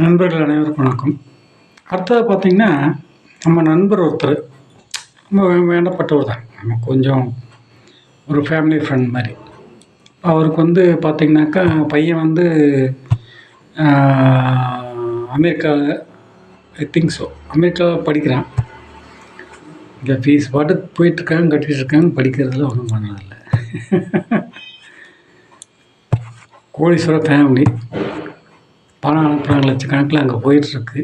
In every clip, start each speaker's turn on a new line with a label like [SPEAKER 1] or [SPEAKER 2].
[SPEAKER 1] நண்பர்கள் அனைவருக்கும் வணக்கம். அடுத்தது பார்த்திங்கன்னா நம்ம நண்பர் ஒருத்தர் ரொம்ப வேண்டப்பட்டவர் தான். நம்ம கொஞ்சம் ஒரு ஃபேமிலி ஃப்ரெண்ட் மாதிரி. அவருக்கு வந்து பார்த்திங்கனாக்கா பையன் வந்து அமெரிக்காவில் ஐ திங்க் ஸோ அமெரிக்காவில் படிக்கிறான். இங்கே ஃபீஸ் பாட்டு போயிட்டுருக்காங்க கட்டிகிட்டு இருக்காங்க படிக்கிறதுல ஒன்றும் பண்ணதில்லை. கோடீஸ்வர ஃபேமிலி பணம் லட்சக்கணக்கில் அங்கே போயிட்டுருக்கு.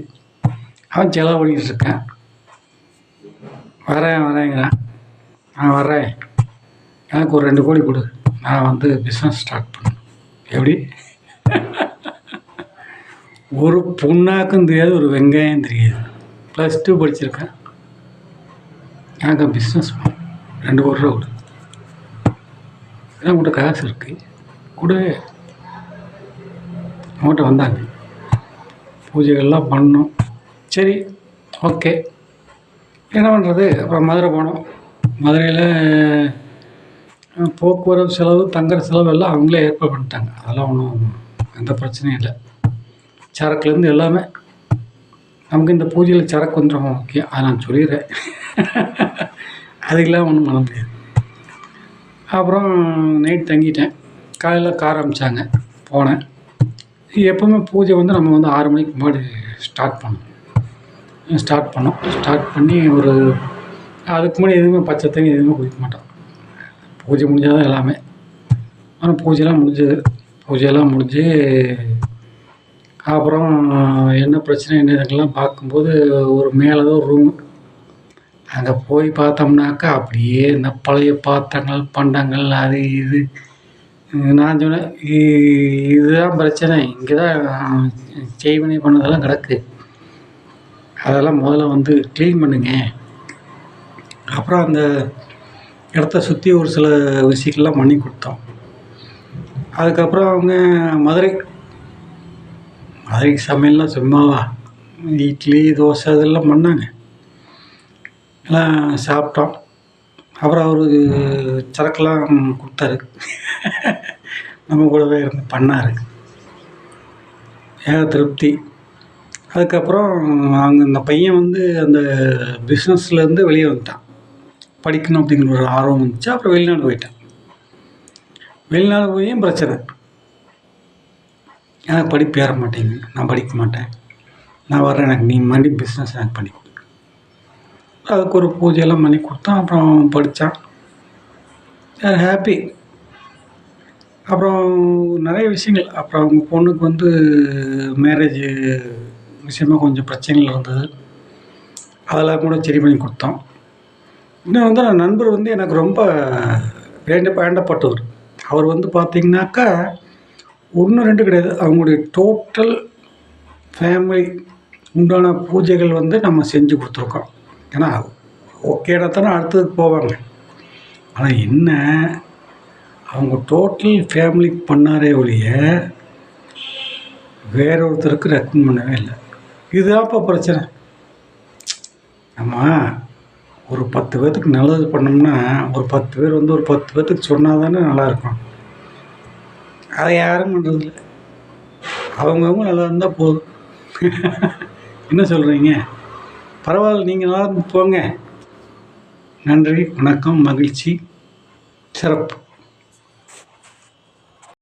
[SPEAKER 1] அவன் செலவு பண்ணிக்கிட்டு இருக்கான் வரேன் வரேங்கிறான். நான் வரேன் எனக்கு ஒரு ரெண்டு கோடி கொடு. நான் வந்து பிஸ்னஸ் ஸ்டார்ட் பண்ணேன் எப்படி? ஒரு புண்ணாக்கும் தெரியாது ஒரு வெங்காயம் தெரியாது. ப்ளஸ் டூ படிச்சிருக்கேன். எனக்கு பிஸ்னஸ் ரெண்டு கோடி ரூபா கொடு. ஏன்னா உங்கள்கிட்ட காசு இருக்குது கொடு அவங்கள்ட்ட வந்தாங்க. பூஜைகள்லாம் பண்ணோம். சரி ஓகே. என்ன பண்ணுறது அப்புறம் மதுரை போனோம். மதுரையில் போக்குவரத்து செலவு தங்குற செலவு எல்லாம் அவங்களே ஏற்பாடு பண்ணிட்டாங்க. அதெல்லாம் ஒன்றும் எந்த பிரச்சனையும் இல்லை. சரக்குலேருந்து எல்லாமே நமக்கு இந்த பூஜையில் சரக்கு வந்துடும் ஓகே முக்கியம் அதை நான் சொல்லிடுறேன். அதுக்கெல்லாம் ஒன்றும் பண்ண முடியாது. அப்புறம் நைட் தங்கிட்டேன். காலையில் கார் அமிச்சாங்க. போனேன். எப்போவுமே பூஜை வந்து நம்ம வந்து ஆறு மணிக்கு முன்னாடி ஸ்டார்ட் பண்ணோம் ஸ்டார்ட் பண்ணோம் ஸ்டார்ட் பண்ணி ஒரு அதுக்கு முன்னாடி எதுவுமே பச்சை தண்ணி எதுவுமே குடிக்க மாட்டோம். பூஜை முடிஞ்சால் தான் எல்லாமே. ஆனால் பூஜைலாம் முடிஞ்சது. பூஜையெல்லாம் முடிஞ்சு அப்புறம் என்ன பிரச்சனை என்ன இதுக்கெல்லாம் பார்க்கும்போது ஒரு மேலே தான் ஒரு ரூம் அங்கே போய் பார்த்தோம்னாக்கா அப்படியே இந்த பழைய பாத்திரங்கள் பண்டங்கள் அது இது நான் சொன்னேன் இதுதான் பிரச்சனை. இங்கே தான் செய்வினை பண்ணதெல்லாம் கிடக்கு. அதெல்லாம் முதல்ல வந்து க்ளீன் பண்ணுங்க. அப்புறம் அந்த இடத்த சுற்றி ஒரு சில விஷயங்கள்லாம் பண்ணி கொடுத்தோம். அதுக்கப்புறம் அவங்க மதுரை மதுரைக்கு சமையல்லாம் சும்மாவா? இட்லி தோசை இதெல்லாம் பண்ணாங்க. எல்லாம் சாப்பிட்டோம். அப்புறம் அவர் சரக்குலாம் கொடுத்தாரு. நம்ம கூடவே இருந்து பண்ணார். ஏக திருப்தி. அதுக்கப்புறம் அவங்க அந்த பையன் வந்து அந்த பிஸ்னஸ்லேருந்து வெளியே வந்துட்டான். படிக்கணும் அப்படிங்கிற ஒரு ஆர்வம் வந்துச்சு. அப்புறம் வெளிநாடு போயிட்டான். வெளிநாடு போயும் பிரச்சனை? எனக்கு படிப்பு ஏற மாட்டேங்குது. நான் படிக்க மாட்டேன். நான் வர்றேன். எனக்கு நீ மறுபடி பிஸ்னஸ் எனக்கு பண்ணி கொடு. அதுக்கு ஒரு பூஜையெல்லாம் பண்ணி கொடுத்தான். அப்புறம் படித்தான் ஹாப்பி அப்புறம் நிறைய விஷயங்கள். அப்புறம் அவங்க பொண்ணுக்கு வந்து மேரேஜ் விஷயமா கொஞ்சம் பிரச்சனைகள் இருந்தது. அதெல்லாம் கூட சரி பண்ணி கொடுத்தோம். இன்னும் வந்து நான் நண்பர் வந்து எனக்கு ரொம்ப வேண்ட வேண்டப்பட்டவர். அவர் வந்து பார்த்தீங்கன்னாக்கா ஒன்று ரெண்டு கிடையாது. அவங்களுடைய டோட்டல் ஃபேமிலி உண்டான பூஜைகள் வந்து நம்ம செஞ்சு கொடுத்துருக்கோம். ஏன்னா ஓகேனா தானே அடுத்ததுக்கு போவாங்க. ஆனால் என்ன அவங்க டோட்டல் ஃபேமிலிக்கு பண்ணாரே ஒழிய வேற ஒருத்தருக்கு ரெக்கமெண்ட் பண்ணவே இல்லை. இதுதான்ப்பா பிரச்சனை. நம்ம ஒரு பத்து பேர்த்துக்கு நல்லது பண்ணோம்னா ஒரு பத்து பேர் வந்து ஒரு பத்து பேர்த்துக்கு சொன்னால் தானே நல்லாயிருக்கும். அதை யாரும் பண்ணுறதில்ல அவங்கவுங்க நல்லா இருந்தால் போதும். என்ன சொல்கிறீங்க பரவாயில்ல நீங்கள் நல்லா இருந்து போங்க. நன்றி வணக்கம் மகிழ்ச்சி சிறப்பு.